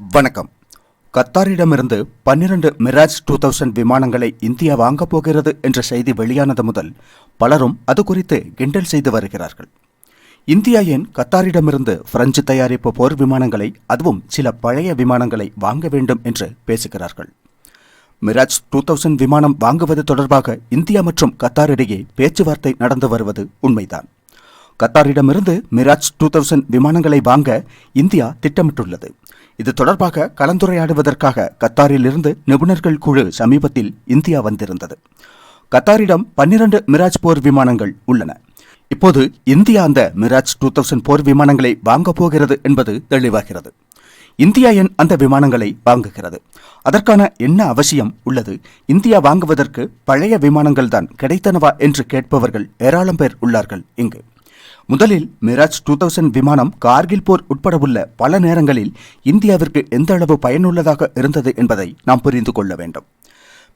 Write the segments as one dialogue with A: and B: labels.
A: வணக்கம். கத்தாரிடமிருந்து பன்னிரண்டு மிராஜ் டூ தௌசண்ட் விமானங்களை இந்தியா வாங்கப் போகிறது என்ற செய்தி வெளியானது முதல் பலரும் அது குறித்து கிண்டல் செய்து வருகிறார்கள். இந்தியா ஏன் கத்தாரிடமிருந்து பிரெஞ்சு தயாரிப்பு போர் விமானங்களை அதுவும் சில பழைய விமானங்களை வாங்க வேண்டும் என்று பேசுகிறார்கள்? மிராஜ் டூ தௌசண்ட் விமானம் வாங்குவது தொடர்பாக இந்தியா மற்றும் கத்தார் இடையே பேச்சுவார்த்தை நடந்து வருவது உண்மைதான். கத்தாரிடமிருந்து மிராஜ் டூ தௌசண்ட் விமானங்களை வாங்க இந்தியா திட்டமிட்டுள்ளது. இது தொடர்பாக கலந்துரையாடுவதற்காக கத்தாரிலிருந்து நிபுணர்கள் குழு சமீபத்தில் இந்தியா வந்திருந்தது. கத்தாரிடம் பன்னிரண்டு மிராஜ் போர் விமானங்கள் உள்ளன. இப்போது இந்தியா அந்த மிராஜ் டூ தௌசண்ட் போர் விமானங்களை வாங்கப் போகிறது என்பது தெளிவாகிறது. இந்தியா எண் அந்த விமானங்களை வாங்குகிறது. அதற்கான என்ன அவசியம் உள்ளது? இந்தியா வாங்குவதற்கு பழைய விமானங்கள் தான் கிடைத்தனவா என்று கேட்பவர்கள் ஏராளம் பேர் உள்ளார்கள் இங்கு. முதலில் மிராஜ் டூ தௌசண்ட் விமானம் கார்கில் போர் உட்பட உள்ள பல நேரங்களில் இந்தியாவிற்கு எந்த அளவு பயனுள்ளதாக இருந்தது என்பதை நாம் புரிந்து கொள்ள வேண்டும்.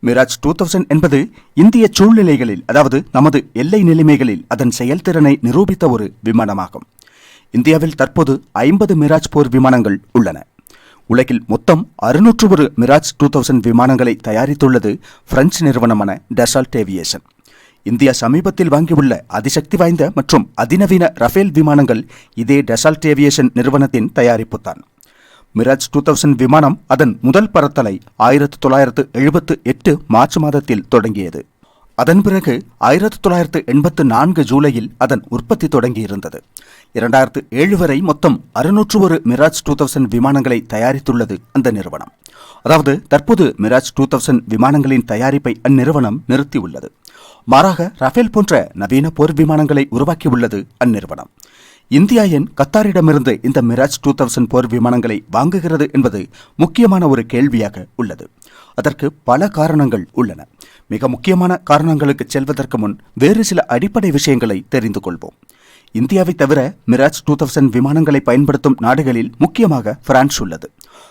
A: மிராஜ் டூ தௌசண்ட் என்பது இந்திய சூழ்நிலைகளில் அதாவது நமது எல்லை நிலைமைகளில் அதன் செயல்திறனை நிரூபித்த ஒரு விமானமாகும். இந்தியாவில் தற்போது ஐம்பது மிராஜ் போர் விமானங்கள் உள்ளன. உலகில் மொத்தம் அறுநூற்று ஒரு மிராஜ் டூ தௌசண்ட் விமானங்களை தயாரித்துள்ளது பிரெஞ்சு நிறுவனமான டெசால்ட் ஏவியேஷன் இந்தியா சமீபத்தில் வாங்கியுள்ள அதிசக்தி வாய்ந்த மற்றும் அதிநவீன ரஃபேல் விமானங்கள் இதே டெசால்ட் ஏவியேஷன் நிறுவனத்தின் தயாரிப்புத்தான் மிராஜ் டூ தௌசண்ட் விமானம் அதன் முதல் பறத்தலை ஆயிரத்து தொள்ளாயிரத்து எழுபத்து எட்டு மார்ச் மாதத்தில் தொடங்கியது. அதன் பிறகு ஆயிரத்து தொள்ளாயிரத்து எண்பத்து நான்கு ஜூலையில் அதன் உற்பத்தி தொடங்கியிருந்தது. இரண்டாயிரத்து ஏழு வரை மொத்தம் அறுநூற்று ஒரு மிராஜ் டூ தௌசண்ட் விமானங்களை தயாரித்துள்ளது அந்த நிறுவனம். அதாவது தற்போது மிராஜ் டூ தௌசண்ட் விமானங்களின் தயாரிப்பை அந்நிறுவனம் நிறுத்தியுள்ளது. மாறாக ரஃபேல் போன்ற நவீன போர் விமானங்களை உருவாக்கியுள்ளது அந்நிறுவனம். இந்தியா ஏன் கத்தாரிடமிருந்து இந்த மிராஜ் டூ தௌசண்ட் போர் விமானங்களை வாங்குகிறது என்பது முக்கியமான ஒரு கேள்வியாக உள்ளது. அதற்கு பல காரணங்கள் உள்ளன. மிக முக்கியமான காரணங்களுக்கு செல்வதற்கு முன் வேறு சில அடிப்படை விஷயங்களை தெரிந்து கொள்வோம். இந்தியாவை தவிர மிராஜ் டூ தௌசண்ட் விமானங்களை பயன்படுத்தும் நாடுகளில் முக்கியமாக பிரான்ஸ் உள்ளது.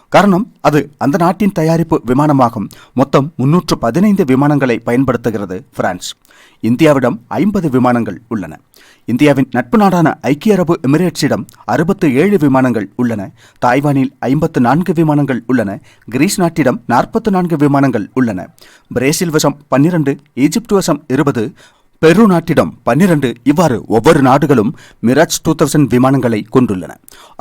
A: காரணம் அது அந்த நாட்டின் தயாரிப்பு விமானமாகும். மொத்தம் முன்னூற்று பதினைந்து விமானங்களை பயன்படுத்துகிறது பிரான்ஸ். இந்தியாவிடம் ஐம்பது விமானங்கள் உள்ளன. இந்தியாவின் நட்பு நாடான ஐக்கிய அரபு எமிரேட்ஸிடம் அறுபத்து ஏழு விமானங்கள் உள்ளன. தாய்வானில் ஐம்பத்து நான்கு விமானங்கள் உள்ளன. கிரீஸ் நாட்டிடம் நாற்பத்து நான்கு விமானங்கள் உள்ளன. பிரேசில் வசம் பன்னிரண்டு ஈஜிப்ட் வசம் இருபது பெரு நாட்டிடம் பன்னிரண்டு இவ்வாறு ஒவ்வொரு நாடுகளும் மிராஜ் டூ தௌசண்ட் விமானங்களை கொண்டுள்ளன.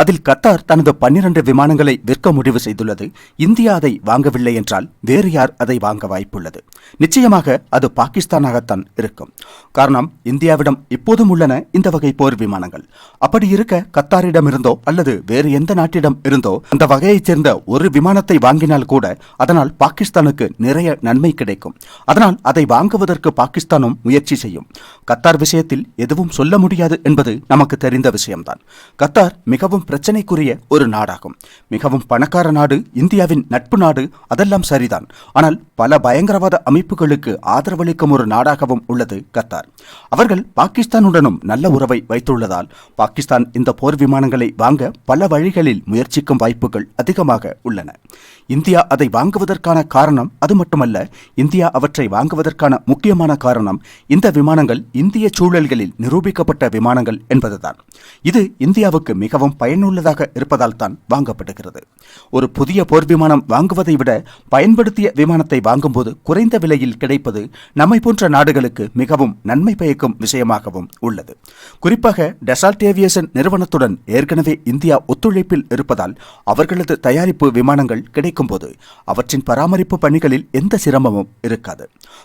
A: அதில் கத்தார் தனது பன்னிரண்டு விமானங்களை விற்க முடிவு செய்துள்ளது. இந்தியா அதை வாங்கவில்லை என்றால் வேறு யார் அதை வாங்க வாய்ப்புள்ளது? நிச்சயமாக அது பாகிஸ்தானாகத்தான் இருக்கும். காரணம் இந்தியாவிடம் இப்போதும் உள்ளன இந்த வகை போர் விமானங்கள். அப்படி இருக்க கத்தாரிடம் இருந்தோ அல்லது வேறு எந்த நாட்டிடம் இருந்தோ அந்த வகையைச் சேர்ந்த ஒரு விமானத்தை வாங்கினால் கூட அதனால் பாகிஸ்தானுக்கு நிறைய நன்மை கிடைக்கும். அதனால் அதை வாங்குவதற்கு பாகிஸ்தானும் முயற்சி செய்யும் செய்யும். கத்தார் விஷயத்தில் எதுவும் சொல்ல முடியாது என்பது நமக்கு தெரிந்த விஷயம்தான். கத்தார் மிகவும் பிரச்சனைக்குரிய ஒரு நாடாகும். மிகவும் பணக்கார நாடு இந்தியாவின் நட்பு நாடு அதெல்லாம் சரிதான். ஆனால் பல பயங்கரவாத அமைப்புகளுக்கு ஆதரவளிக்கும் ஒரு நாடாகவும் உள்ளது கத்தார். அவர்கள் பாகிஸ்தானுடனும் நல்ல உறவை வைத்துள்ளதால் பாகிஸ்தான் இந்த போர் விமானங்களை வாங்க பல வழிகளில் முயற்சிக்கும் வாய்ப்புகள் அதிகமாக உள்ளன. இந்தியா அதை வாங்குவதற்கான காரணம் அது மட்டுமல்ல இந்தியா அவற்றை வாங்குவதற்கான முக்கியமான காரணம் இந்த விமானங்கள் இந்திய சூழல்களில் நிரூபிக்கப்பட்ட விமானங்கள் என்பதுதான். இது இந்தியாவுக்கு மிகவும் பயனுள்ளதாக இருப்பதால் தான் வாங்கப்படுகிறது. ஒரு புதிய போர் விமானம் வாங்குவதை விட பயன்படுத்திய விமானத்தை வாங்கும்போது குறைந்த விலையில் கிடைப்பது நம்மை போன்ற நாடுகளுக்கு மிகவும் நன்மை பயக்கும் விஷயமாகவும் உள்ளது. குறிப்பாக டெசால்ட் ஏவியேஷன் நிறுவனத்துடன் ஏற்கனவே இந்தியா ஒத்துழைப்பில் இருப்பதால் அவர்களது தயாரிப்பு விமானங்கள் கிடைக்கும்போது அவற்றின் பராமரிப்பு பணிகளில் எந்த சிரமமும் இருக்காது.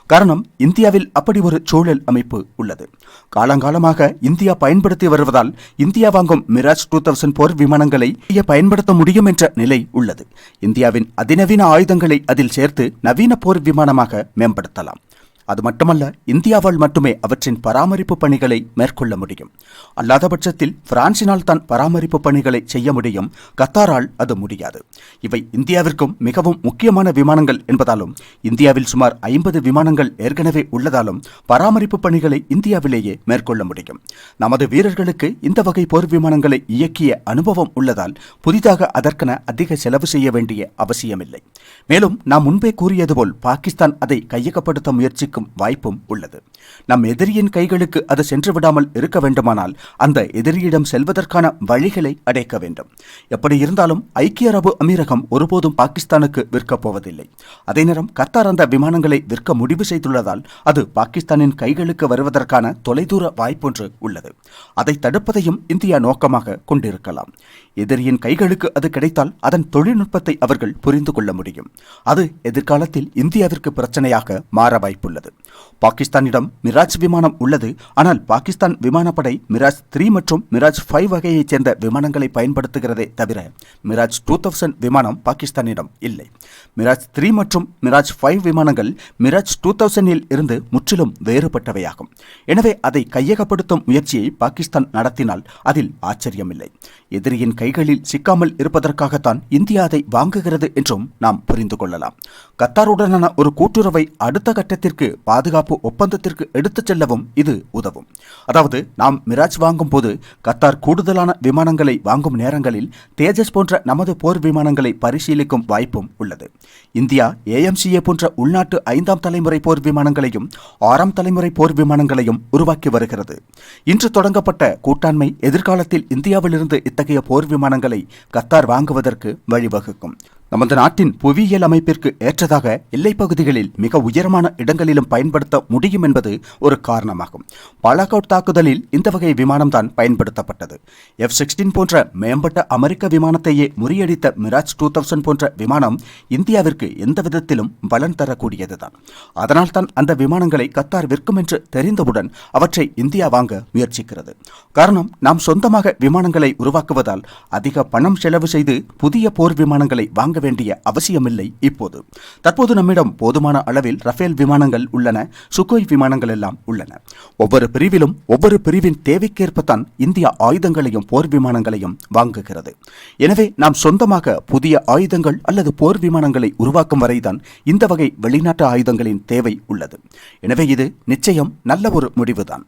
A: காரணம் இந்தியாவில் அப்படி ஒரு சூழல் அமைப்பு உள்ளது. காலங்காலமாக இந்தியா பயன்படுத்தி வருவதால் இந்தியா வாங்கும் மிராஜ் டூ தௌசண்ட் போர் விமானங்களை பயன்படுத்த முடியும் என்ற நிலை உள்ளது. இந்தியாவின் அதிநவீன ஆயுதங்களை அதில் சேர்த்து நவீன போர் விமானமாக மேம்படுத்தலாம். அது மட்டுமல்ல இந்தியாவால் மட்டுமே அவற்றின் பராமரிப்பு பணிகளை மேற்கொள்ள முடியும். அல்லாத பட்சத்தில் பிரான்சினால் தான் பராமரிப்பு பணிகளை செய்ய முடியும். கத்தாரால் அது முடியாது. இவை இந்தியாவிற்கும் மிகவும் முக்கியமான விமானங்கள் என்பதாலும் இந்தியாவில் சுமார் ஐம்பது விமானங்கள் ஏற்கனவே உள்ளதாலும் பராமரிப்பு பணிகளை இந்தியாவிலேயே மேற்கொள்ள முடியும். நமது வீரர்களுக்கு இந்த வகை போர் விமானங்களை இயக்கிய அனுபவம் உள்ளதால் புதிதாக அதற்கென அதிக செலவு செய்ய வேண்டிய அவசியமில்லை. மேலும் நாம் முன்பே கூறியது போல் பாகிஸ்தான் அதை கையகப்படுத்த முயற்சி பரிசீலிக்கும் வாய்ப்பும் உள்ளது. நம் எதிரியின் கைகளுக்கு அது சென்று விடாமல் இருக்க வேண்டுமானால் அந்த எதிரியிடம் செல்வதற்கான வழிகளை அடைக்க வேண்டும். எப்படி இருந்தாலும் ஐக்கிய அரபு அமீரகம் ஒருபோதும் பாகிஸ்தானுக்கு விற்கப் போவதில்லை. அதே நேரம் கத்தார் அந்த விமானங்களை விற்க முடிவு செய்துள்ளதால் அது பாகிஸ்தானின் கைகளுக்கு வருவதற்கான தொலைதூர வாய்ப்பொன்று உள்ளது. அதை தடுப்பதையும் இந்தியா நோக்கமாக கொண்டிருக்கலாம். எதிரியின் கைகளுக்கு அது கிடைத்தால் அதன் தொழில்நுட்பத்தை அவர்கள் புரிந்து கொள்ள முடியும். அது எதிர்காலத்தில் இந்தியாவிற்கு பிரச்சனையாக மாற வாய்ப்புள்ளது. பாகிஸ்தானிடம் மிராஜ் விமானம் உள்ளது. ஆனால் பாகிஸ்தான் விமானப்படை மிராஜ் த்ரீ மற்றும் மிராஜ் ஃபைவ் வகையைச் சேர்ந்த விமானங்களை பயன்படுத்துகிறதே தவிர மிராஜ் டூ தௌசண்ட் விமானம் பாகிஸ்தானிடம் இல்லை. மிராஜ் த்ரீ மற்றும் மிராஜ் ஃபைவ் விமானங்கள் மிராஜ் டூ தௌசண்டில் இருந்து முற்றிலும் வேறுபட்டவையாகும். எனவே அதை கையகப்படுத்தும் முயற்சியை பாகிஸ்தான் நடத்தினால் அதில் ஆச்சரியமில்லை. எதிரியின் கைகளில் சிக்காமல் இருப்பதற்காகத்தான் இந்தியா அதை வாங்குகிறது என்றும் நாம் புரிந்து கொள்ளலாம். கத்தாருடனான ஒரு கூட்டுறவை அடுத்த கட்டத்திற்கு பாதுகாப்பு ஒப்பந்தத்திற்கு எடுத்துச் செல்லவும் இது உதவும். அதாவது நாம் மிராஜ் வாங்கும் போது கத்தார் கூடுதலான விமானங்களை வாங்கும் நேரங்களில் தேஜஸ் போன்ற நமது போர் விமானங்களை பரிசீலிக்கும் வாய்ப்பும் உள்ளது. இந்தியா ஏஎம்சிஏ போன்ற உள்நாட்டு ஐந்தாம் தலைமுறை போர் விமானங்களையும் ஆறாம் தலைமுறை போர் விமானங்களையும் உருவாக்கி வருகிறது. இன்று தொடங்கப்பட்ட கூட்டாண்மை எதிர்காலத்தில் இந்தியாவிலிருந்து இத்தகைய போர் விமானங்களை கத்தார் வாங்குவதற்கு வழிவகுக்கும். நமது நாட்டின் புவியியல் அமைப்பிற்கு ஏற்றதாக எல்லைப் பகுதிகளில் மிக உயரமான இடங்களிலும் பயன்படுத்த முடியும் என்பது ஒரு காரணமாகும். பாலாகோட் தாக்குதலில் இந்த வகை விமானம்தான் பயன்படுத்தப்பட்டது. எஃப் சிக்ஸ்டீன் போன்ற மேம்பட்ட அமெரிக்க விமானத்தையே முறியடித்த மிராஜ் டூ தௌசண்ட் போன்ற விமானம் இந்தியாவிற்கு எந்த விதத்திலும் பலன் தரக்கூடியதுதான். அதனால்தான் அந்த விமானங்களை கத்தார் விற்கும் என்று தெரிந்தவுடன் அவற்றை இந்தியா வாங்க முயற்சிக்கிறது. காரணம் நாம் சொந்தமாக விமானங்களை உருவாக்குவதால் அதிக பணம் செலவு செய்து புதிய போர் விமானங்களை வாங்க வேண்டிய அவசியமில்லை இப்போது. தற்போது நம்மிடம் போதுமான அளவில் ரஃபேல் விமானங்கள் உள்ளன சுகோய் விமானங்கள் எல்லாம் உள்ளன. ஒவ்வொரு பிரிவிலும் ஒவ்வொரு பிரிவின் தேவைக்கேற்பத்தான் இந்தியா ஆயுதங்களையும் போர் விமானங்களையும் வாங்குகிறது. எனவே நாம் சொந்தமாக புதிய ஆயுதங்கள் அல்லது போர் விமானங்களை உருவாக்கும் வரைதான் இந்த வகை வெளிநாட்டு ஆயுதங்களின் தேவை உள்ளது. எனவே இது நிச்சயம் நல்ல ஒரு முடிவுதான்.